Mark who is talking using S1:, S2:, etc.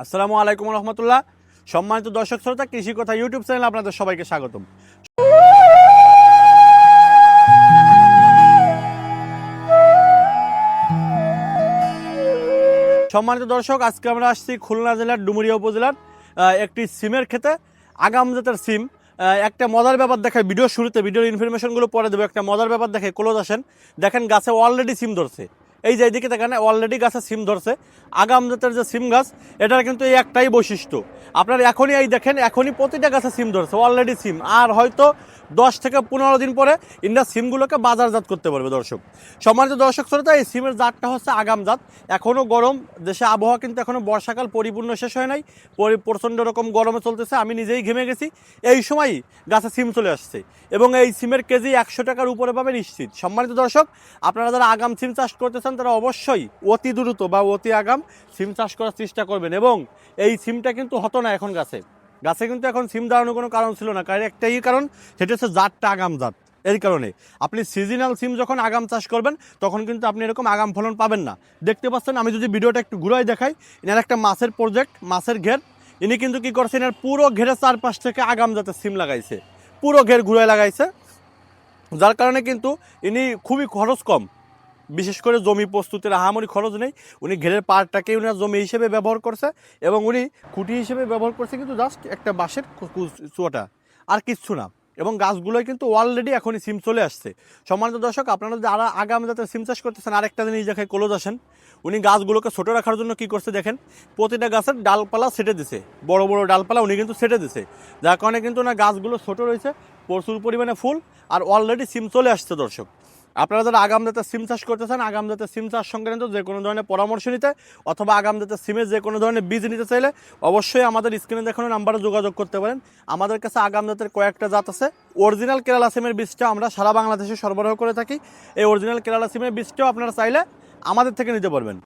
S1: আসসালামু আলাইকুম রহমতুল্লাহ। সম্মানিত দর্শক শ্রোতা, কৃষি কথা ইউটিউব চ্যানেল আপনাদের সবাইকে স্বাগতম। সম্মানিত দর্শক, আজকে আমরা আসছি খুলনা জেলার ডুমুরিয়া উপজেলার একটি সিমের ক্ষেতে। আগাম জাতের সিম একটা মজার ব্যাপার দেখায় ভিডিও শুরুতে, ভিডিওর ইনফরমেশনগুলো পরে দেবো। একটা মজার ব্যাপার দেখে ক্লোজ আসেন। দেখেন গাছে অলরেডি সিম ধরছে। এই যে এইদিকে দেখেন অলরেডি গাছে সিম ধরছে। আগাম জাতের যে সিম গাছ, এটার কিন্তু এই একটাই বৈশিষ্ট্য। আপনার এখনই এই দেখেন, এখনই প্রতিটা গাছে সিম ধরছে অলরেডি সিম। আর হয়তো দশ থেকে পনেরো দিন পরে ইন্ডা সিমগুলোকে বাজারজাত করতে পারবে দর্শক। সম্মানিত দর্শক শ্রোতা, এই সিমের জাতটা হচ্ছে আগাম জাত। এখনও গরম, দেশে আবহাওয়া কিন্তু এখনও বর্ষাকাল পরিপূর্ণ শেষ হয় নাই। পরি প্রচণ্ড রকম গরমে চলতেছে, আমি নিজেই ঘেমে গেছি। এই সময়ই গাছে সিম চলে আসছে এবং এই সিমের কেজি একশো টাকার উপরে পাবে নিশ্চিত। সম্মানিত দর্শক, আপনারা যারা আগাম সিম চাষ করতে চান তারা অবশ্যই অতি দ্রুত বা অতি আগাম সিম চাষ করার চেষ্টা করবেন এবং এই সিমটা কিন্তু হতো না এখন গাছে। গাছে কিন্তু এখন সিম দাঁড়ানোর কোনো কারণ ছিল না। কারণ একটাই কারণ, সেটা হচ্ছে জাতটা আগাম জাত। এই কারণে আপনি সিজনাল সিম যখন আগাম চাষ করবেন, তখন কিন্তু আপনি এরকম আগাম ফলন পাবেন না। দেখতে পাচ্ছেন, আমি যদি ভিডিওটা একটু ঘুরাই দেখাই, এনার একটা মাছের প্রজেক্ট মাছের ঘের। ইনি কিন্তু কি করছেন এর পুরো ঘেরের চারপাশ থেকে আগাম জাতের সিম লাগাইছে। পুরো ঘের ঘুরাই লাগাইছে। যার কারণে কিন্তু ইনি খুবই খরচ কম। বিশেষ করে জমি প্রস্তুতের আহামরি খরচ নেই। উনি ঘেরের পাড়টাকেই উনার জমি হিসেবে ব্যবহার করছে এবং উনি খুঁটি হিসেবে ব্যবহার করছে কিন্তু জাস্ট একটা বাঁশের চুয়াটা, আর কিচ্ছু না। এবং গাছগুলোয় কিন্তু অলরেডি এখনই সিম চলে আসছে। সম্মানিত দর্শক, আপনারা যারা আগামী যাতে সিম চাষ করতেছেন, আরেকটা জিনিস দেখায় কলোজ আসেন। উনি গাছগুলোকে ছোট রাখার জন্য কি করছে দেখেন, প্রতিটা গাছের ডালপালা সেটে দিছে। বড় বড় ডালপালা উনি কিন্তু সেটে দিছে। যার কারণে কিন্তু না গাছগুলো ছোট রয়েছে, প্রচুর পরিমাণে ফুল, আর অলরেডি সিম চলে আসছে দর্শক। আপনারা যারা আগাম জাতের সিম চাষ করতে চান, আগাম জাতের সিম চাষ সংক্রান্ত যে কোনো ধরনের পরামর্শ নিতে অথবা আগাম জাতের সিমের যে কোনো ধরনের বীজ নিতে চাইলে অবশ্যই আমাদের স্ক্রিনে দেখানো নাম্বারে যোগাযোগ করতে পারেন। আমাদের কাছে আগাম জাতের কয়েকটা জাত আছে। অরিজিনাল কেরালা সিমের বীজটা আমরা সারা বাংলাদেশে সরবরাহ করে থাকি। এই অরিজিনাল কেরালা সিমের বীজটাও আপনারা চাইলে আমাদের থেকে নিতে পারবেন।